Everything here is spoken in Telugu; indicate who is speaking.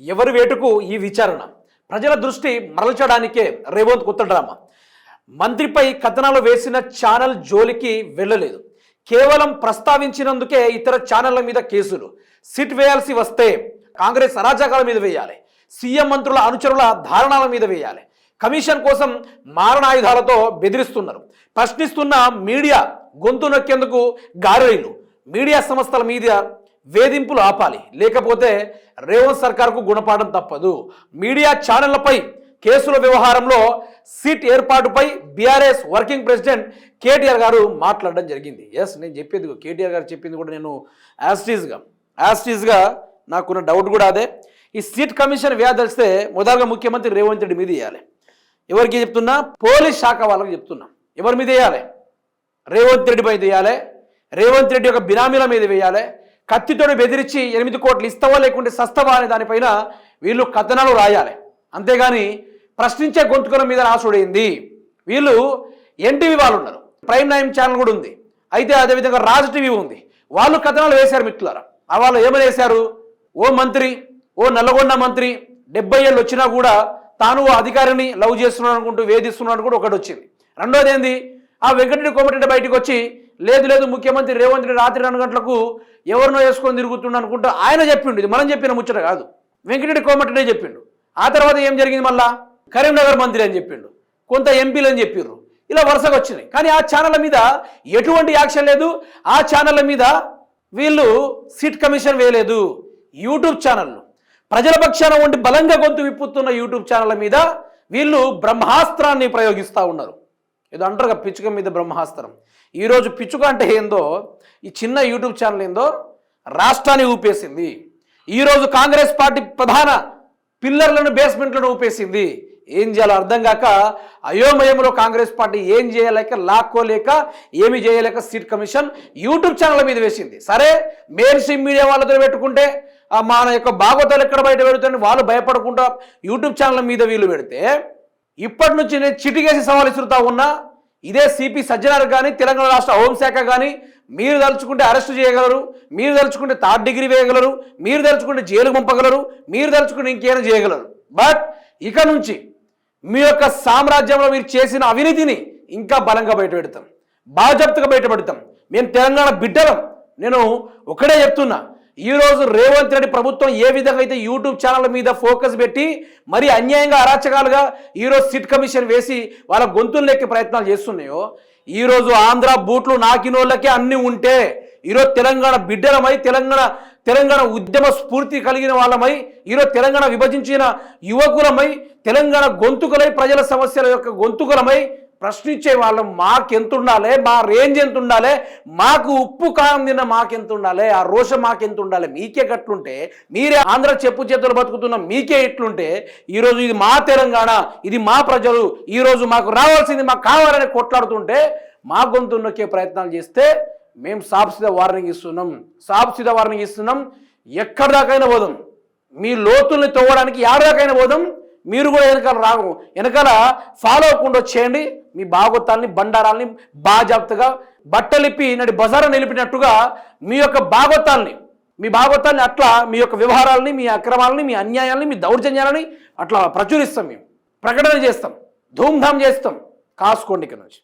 Speaker 1: ఎవరి వేటుకు ఈ విచారణ? ప్రజల దృష్టి మరల్చడానికే రేవంత్ కొత్త డ్రామా. మంత్రిపై కథనాలు వేసిన ఛానల్ జోలికి వెళ్ళలేదు. కేవలం ప్రస్తావించినందుకే ఇతర ఛానళ్ళ మీద కేసులు. సిట్ వేయాల్సి వస్తే కాంగ్రెస్ అరాచకాల మీద వేయాలి. సీఎం మంత్రుల అనుచరుల ధారణాల మీద వేయాలి. కమిషన్ కోసం మారణాయుధాలతో బెదిరిస్తున్నారు. ప్రశ్నిస్తున్న మీడియా గొంతు నొక్కేందుకు గారెలు. మీడియా సంస్థల మీద వేధింపులు ఆపాలి. లేకపోతే రేవంత్ సర్కార్కు గుణపాఠం తప్పదు. మీడియా ఛానళ్ళపై కేసుల వ్యవహారంలో సీట్ ఏర్పాటుపై బీఆర్ఎస్ వర్కింగ్ ప్రెసిడెంట్ కేటీఆర్ గారు మాట్లాడడం జరిగింది. ఎస్ నేను చెప్పేది కేటీఆర్ గారు చెప్పింది కూడా నేను యాస్టీజ్గా యాస్టీజ్గా నాకున్న డౌట్ కూడా అదే. ఈ సీట్ కమిషన్ వేయదలిస్తే మొదలుగా ముఖ్యమంత్రి రేవంత్ రెడ్డి మీద వేయాలి. ఎవరికి చెప్తున్నా? పోలీస్ శాఖ వాళ్ళకి చెప్తున్నా. ఎవరి మీద వేయాలి? రేవంత్ రెడ్డి మీద వేయాలి. రేవంత్ రెడ్డి యొక్క బినామీల మీద వేయాలి. కత్తితోని బెదిరించి ఎనిమిది కోట్లు ఇస్తావా లేకుంటే సస్తవా అనే దానిపైన వీళ్ళు కథనాలు రాయాలి. అంతేగాని ప్రశ్నించే గొంతుకుల మీద రాసుడైంది. వీళ్ళు ఎన్టీవీ వాళ్ళు ఉన్నారు. ప్రైమ్ నైమ్ ఛానల్ కూడా ఉంది. అయితే అదేవిధంగా రాజ్ టీవీ ఉంది. వాళ్ళు కథనాలు వేశారు మిత్రులారా. ఆ వాళ్ళు ఏమని వేశారు? ఓ మంత్రి ఓ నల్లగొండ మంత్రి డెబ్బై ఏళ్ళు వచ్చినా కూడా తాను ఓ అధికారిని లవ్ చేస్తున్నాడు అనుకుంటూ వేధిస్తున్నాడు కూడా ఒకటి వచ్చింది. రెండోది ఏంది? ఆ వెంకటరెడ్డి కోమటిరెడ్డి బయటకు వచ్చి లేదు లేదు ముఖ్యమంత్రి రేవంత్ రెడ్డి రాత్రి రెండు గంటలకు ఎవరినో వేసుకొని తిరుగుతుండ అనుకుంటూ ఆయన చెప్పిండు. ఇది మనం చెప్పిన ముచ్చట కాదు. వెంకటరెడ్డి కోమటిరెడ్డి చెప్పిండు. ఆ తర్వాత ఏం జరిగింది మళ్ళా? కరీంనగర్ మంత్రి అని చెప్పిండు. కొంత ఎంపీలు అని చెప్పిర్రు. ఇలా వరుసగా వచ్చినాయి. కానీ ఆ ఛానళ్ళ మీద ఎటువంటి యాక్షన్ లేదు. ఆ ఛానళ్ళ మీద వీళ్ళు సిట్ కమిషన్ వేయలేదు. యూట్యూబ్ ఛానళ్ళు ప్రజల పక్షాన ఉండి బలంగా గొంతు విప్పుతున్న యూట్యూబ్ ఛానళ్ళ మీద వీళ్ళు బ్రహ్మాస్త్రాన్ని ప్రయోగిస్తూ ఉన్నారు. ఏదో అంటారుగా పిచ్చుక మీద బ్రహ్మాస్త్రం. ఈరోజు పిచ్చుక అంటే ఏందో ఈ చిన్న యూట్యూబ్ ఛానల్ ఏందో రాష్ట్రాన్ని ఊపేసింది. ఈరోజు కాంగ్రెస్ పార్టీ ప్రధాన పిల్లర్లను బేస్మెంట్లను ఊపేసింది. ఏం చేయాలో అర్థం కాక అయోమయంలో కాంగ్రెస్ పార్టీ ఏం చేయలేక లాక్కోలేక ఏమి చేయలేక సీట్ కమిషన్ యూట్యూబ్ ఛానల్ మీద వేసింది. సరే మెయిన్ స్ట్రీమ్ మీడియా వాళ్ళతో పెట్టుకుంటే మన యొక్క భాగవతాలు ఎక్కడ బయట పెడుతుంది వాళ్ళు భయపడకుండా యూట్యూబ్ ఛానల్ మీద వీళ్ళు పెడితే ఇప్పటి నుంచి నేను చిటికేసి సవాలు ఇస్తుతా ఉన్నా ఇదే సిపి సజ్జనార్ కానీ తెలంగాణ రాష్ట్ర హోంశాఖ కానీ మీరు తలుచుకుంటే అరెస్ట్ చేయగలరు మీరు తలుచుకుంటే థర్డ్ డిగ్రీ వేయగలరు మీరు తలుచుకుంటే జైలు పంపగలరు మీరు తలుచుకుంటే ఇంకేమైనా చేయగలరు. బట్ ఇక నుంచి మీ యొక్క సామ్రాజ్యంలో మీరు చేసిన అవినీతిని ఇంకా బలంగా బయట పెడతాం. బాధ్యతగా బయటపెడతాం మేము తెలంగాణ బిడ్డలం. నేను ఒకటే చెప్తున్నా. ఈరోజు రేవంత్ రెడ్డి ప్రభుత్వం ఏ విధంగా అయితే యూట్యూబ్ ఛానల్ మీద ఫోకస్ పెట్టి మరి అన్యాయంగా అరాచకాలుగా ఈరోజు సిట్ కమిషన్ వేసి వాళ్ళ గొంతులు లెక్కే ప్రయత్నాలు చేస్తున్నాయో ఈరోజు ఆంధ్ర బూట్లు నాకినోళ్ళకే అన్ని ఉంటే ఈరోజు తెలంగాణ బిడ్డలమై తెలంగాణ తెలంగాణ ఉద్యమ స్ఫూర్తి కలిగిన వాళ్ళమై ఈరోజు తెలంగాణ విభజించిన యువకులమై తెలంగాణ గొంతుకులై ప్రజల సమస్యల యొక్క గొంతుకులమై ప్రశ్నించే వాళ్ళం మాకెంత ఉండాలి? మా రేంజ్ ఎంత ఉండాలి? మాకు ఉప్పు కారం తిన్న మాకెంత ఉండాలి? ఆ రోషం మాకెంత ఉండాలి? మీకే గట్లుంటే మీరే ఆంధ్ర చెప్పు చేతులు బతుకుతున్న మీకే ఇట్లుంటే ఈరోజు ఇది మా తెలంగాణ ఇది మా ప్రజలు ఈరోజు మాకు రావాల్సింది మాకు కావాలని కొట్లాడుతుంటే మా గొంతు నొక్కే ప్రయత్నాలు చేస్తే మేము సాప్సిద వార్నింగ్ ఇస్తున్నాం. సాప్సిద వార్నింగ్ ఇస్తున్నాం. ఎక్కడి దాకైనా పోదాం. మీ లోతుల్ని తవ్వడానికి యాడదాకైనా పోదాం. మీరు కూడా వెనకాల రాగు వెనకాల ఫాలో అవ్వకుండా వచ్చేయండి మీ భాగవతాల్ని బండారాల్ని బాజాప్తగా బట్టలిప్పి నడి బజార నిలిపినట్టుగా మీ యొక్క భాగవతాల్ని మీ భాగవతాల్ని అట్లా మీ యొక్క వ్యవహారాలని మీ అక్రమాలని మీ అన్యాయాలని మీ దౌర్జన్యాలని అట్లా ప్రచురిస్తాం మేము. ప్రకటన చేస్తాం. ధూమ్ధామ్ చేస్తాం. కాసుకోండి ఇక్కడ నుంచి.